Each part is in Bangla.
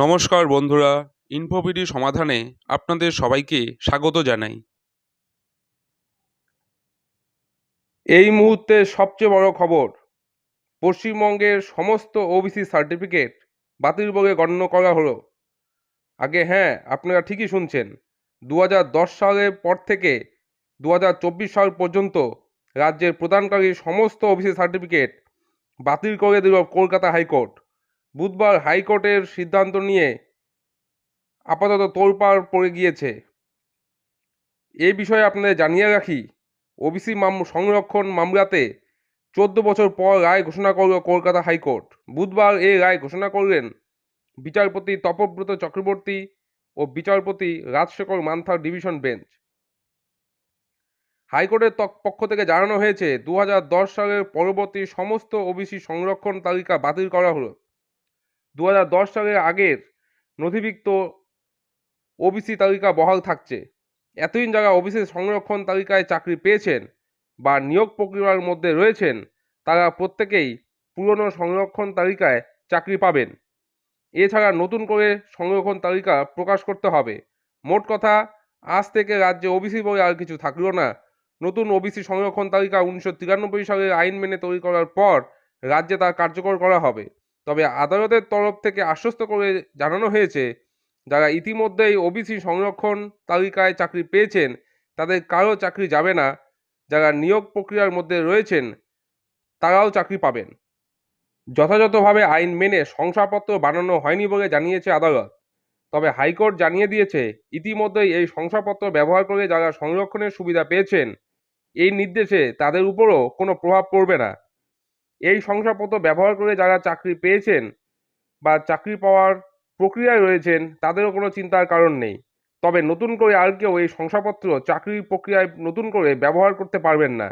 নমস্কার বন্ধুরা ইনফোপিডি সমাধানে আপনাদের সবাইকে স্বাগত জানাই। এই মুহূর্তে সবচেয়ে বড় খবর, পশ্চিমবঙ্গের সমস্ত ওবিসি সার্টিফিকেট বাতিল বলে গণ্য করা হলো। আগে হ্যাঁ আপনারা ঠিকই শুনছেন দু হাজার দশ সালের পর থেকে দু হাজার চব্বিশ সাল পর্যন্ত রাজ্যের প্রদানকারী সমস্ত ওবিসি সার্টিফিকেট বাতিল করে দিল কলকাতা হাইকোর্ট। বুধবার হাইকোর্টের সিদ্ধান্ত নিয়ে আপাতত তোলপাড় পড়ে গিয়েছে। এই বিষয়ে আপনাদের জানিয়ে রাখি, ওবিসি মাম, সংরক্ষণ মামলাতে চোদ্দ বছর পর রায় ঘোষণা করল কলকাতা হাইকোর্ট। বুধবার এই রায় ঘোষণা করলেন বিচারপতি তপব্রত চক্রবর্তী ও বিচারপতি রাজশেখর মান্থার ডিভিশন বেঞ্চ। হাইকোর্টের পক্ষ থেকে জানানো হয়েছে দু হাজার দশ সালের পরবর্তী সমস্ত ওবিসি সংরক্ষণ তালিকা বাতিল করা হলো। দু হাজার দশ সালের আগের নথিভুক্ত ওবিসি তালিকা বহাল থাকছে। এতদিন যারা ওবিসি সংরক্ষণ তালিকায় চাকরি পেয়েছেন বা নিয়োগ প্রক্রিয়ার মধ্যে রয়েছেন, তারা প্রত্যেকেই পুরনো সংরক্ষণ তালিকায় চাকরি পাবেন। এছাড়া নতুন করে সংরক্ষণ তালিকা প্রকাশ করতে হবে। মোট কথা, আজ থেকে রাজ্যে ওবিসি বলে আর কিছু থাকল না। নতুন ওবিসি সংরক্ষণ তালিকা উনিশশো তিরানব্বই সালের আইন মেনে তৈরি করার পর রাজ্যে তা কার্যকর করা হবে। তবে আদালতের তরফ থেকে আশ্বস্ত করে জানানো হয়েছে, যারা ইতিমধ্যেই ওবিসি সংরক্ষণ তালিকায় চাকরি পেয়েছেন, তাদের কারও চাকরি যাবে না, যারা নিয়োগ প্রক্রিয়ার মধ্যে রয়েছেন, তারাও চাকরি পাবেন। যথাযথভাবে আইন মেনে শংসাপত্র বানানো হয়নি বলে জানিয়েছে আদালত। তবে হাইকোর্ট জানিয়ে দিয়েছে, ইতিমধ্যেই এই শংসাপত্র ব্যবহার করে যারা সংরক্ষণের সুবিধা পেয়েছেন, এই নির্দেশে তাদের উপরও কোনো প্রভাব পড়বে না। এই শংসাপত্র ব্যবহার করে যারা চাকরি পেয়েছেন বা চাকরি পাওয়ার প্রক্রিয়ায় রয়েছেন, তাদেরও কোনো চিন্তার কারণ নেই। তবে নতুন করে আর কেউ এই শংসাপত্র চাকরির প্রক্রিয়ায় নতুন করে ব্যবহার করতে পারবেন না।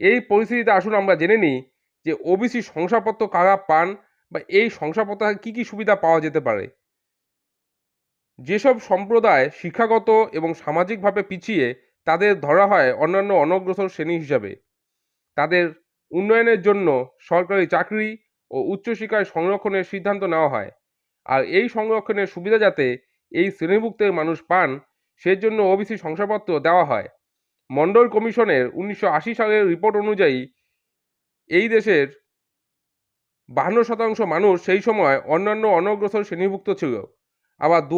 এই পরিস্থিতিতে আসুন আমরা জেনে নিই যে ওবিসি শংসাপত্র কারা পান বা এই শংসাপত্র কী কী সুবিধা পাওয়া যেতে পারে। যেসব সম্প্রদায় শিক্ষাগত এবং সামাজিকভাবে পিছিয়ে, তাদের ধরা হয় অন্যান্য অনগ্রসর শ্রেণি হিসাবে। তাদের উন্নয়নের জন্য সরকারি চাকরি ও উচ্চশিক্ষায় সংরক্ষণের সিদ্ধান্ত নেওয়া হয়। আর এই সংরক্ষণের সুবিধা যাতে এই শ্রেণীভুক্তের মানুষ পান, সেজন্য ওবিসি শংসাপত্র দেওয়া হয়। মন্ডল কমিশনের উনিশশো আশি সালের রিপোর্ট অনুযায়ী এই দেশের বাহান্ন শতাংশ মানুষ সেই সময় অন্যান্য অনগ্রসর শ্রেণীভুক্ত ছিল। আবার দু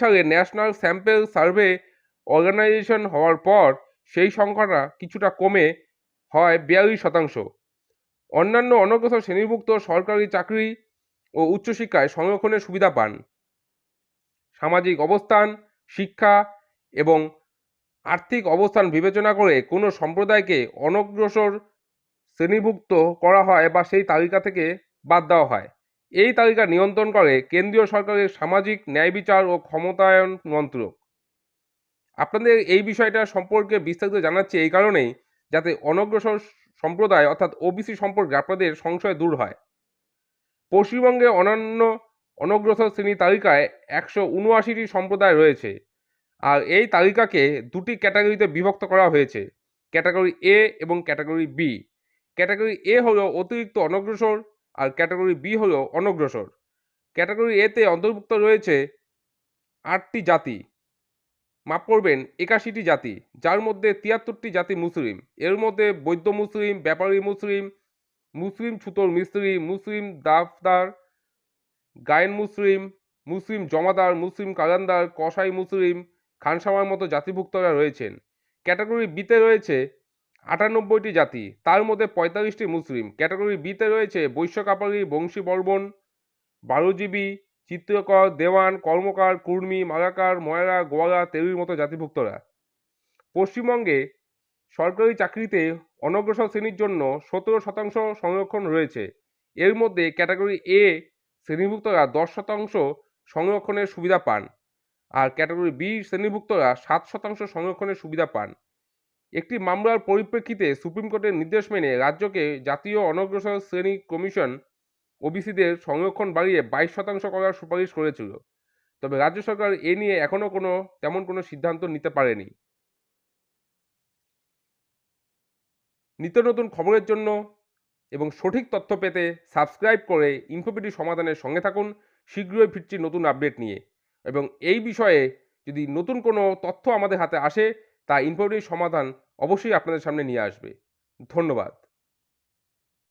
সালে ন্যাশনাল স্যাম্পেল সার্ভে অর্গানাইজেশন হওয়ার পর সেই সংখ্যাটা কিছুটা কমে হয় বিয়াল্লিশ শতাংশ। অন্যান্য অনগ্রসর শ্রেণীভুক্ত সরকারি চাকরি ও উচ্চশিক্ষায় সংরক্ষণের সুবিধা পান। সামাজিক অবস্থান, শিক্ষা এবং আর্থিক অবস্থান বিবেচনা করে কোনো সম্প্রদায়কে অনগ্রসর শ্রেণীভুক্ত করা হয় বা সেই তালিকা থেকে বাদ দেওয়া হয়। এই তালিকা নিয়ন্ত্রণ করে কেন্দ্রীয় সরকারের সামাজিক ন্যায় বিচার ও ক্ষমতায়ন মন্ত্রক। আপনাদের এই বিষয়টা সম্পর্কে বিস্তারিত জানাচ্ছি এই কারণেই যাতে অনগ্রসর সম্প্রদায় অর্থাৎ ওবিসি সম্পর্কে আপনাদের সংশয় দূর হয়। পশ্চিমবঙ্গে অন্যান্য অনগ্রসর শ্রেণি তালিকায় একশো উনআশিটি সম্প্রদায় রয়েছে আর এই তালিকাকে দুটি ক্যাটাগরিতে বিভক্ত করা হয়েছে, ক্যাটাগরি এ এবং ক্যাটাগরি বি ক্যাটাগরি এ হলো অতিরিক্ত অনগ্রসর আর ক্যাটাগরি বি হলো অনগ্রসর। ক্যাটাগরি এতে অন্তর্ভুক্ত রয়েছে আটটি জাতি। মাপ করবেন, একাশিটি জাতি, যার মধ্যে তিয়াত্তরটি জাতি মুসলিম। এর মধ্যে বৈদ্য মুসলিম, ব্যাপারী মুসলিম মুসলিম ছুতোর মিস্ত্রি, মুসলিম দাফদার, গায়েন মুসলিম মুসলিম জমাদার, মুসলিম কালান্দার কসাই মুসলিম, খানসামার মতো জাতিভুক্তরা রয়েছেন। ক্যাটাগরি বিতে রয়েছে আটানব্বইটি জাতি, তার মধ্যে পঁয়তাল্লিশটি মুসলিম। ক্যাটাগরি বিতে রয়েছে বৈশ্য কাপালি বংশী বর্মন বারোজীবী চিত্রকর, দেওয়ান, কর্মকার, কুর্মী, মালাকার, ময়রা, গোয়ালা তেলির মতো জাতিভুক্তরা। পশ্চিমবঙ্গে সরকারি চাকরিতে অনগ্রসর শ্রেণির জন্য সতেরো শতাংশ সংরক্ষণ রয়েছে। এর মধ্যে ক্যাটাগরি এ শ্রেণীভুক্তরা দশ শতাংশ সংরক্ষণের সুবিধা পান আর ক্যাটাগরি বি শ্রেণীভুক্তরা সাত শতাংশ সংরক্ষণের সুবিধা পান। একটি মামলার পরিপ্রেক্ষিতে সুপ্রিম কোর্টের নির্দেশ মেনে রাজ্যকে জাতীয় অনগ্রসর শ্রেণি কমিশন ওবিসিদের সংরক্ষণ বাড়িয়ে বাইশ শতাংশ করার সুপারিশ করেছিল। তবে রাজ্য সরকার এ নিয়ে এখনও কোনো, তেমন কোনো সিদ্ধান্ত নিতে পারেনি। নিত্য নতুন খবরের জন্য এবং সঠিক তথ্য পেতে সাবস্ক্রাইব করে ইনফোপিটি সমাধানের সঙ্গে থাকুন। শীঘ্রই ফিরছি নতুন আপডেট নিয়ে। এবং এই বিষয়ে যদি নতুন কোনো তথ্য আমাদের হাতে আসে, তা ইনফরমেটিভ সমাধান অবশ্যই আপনাদের সামনে নিয়ে আসবে। ধন্যবাদ।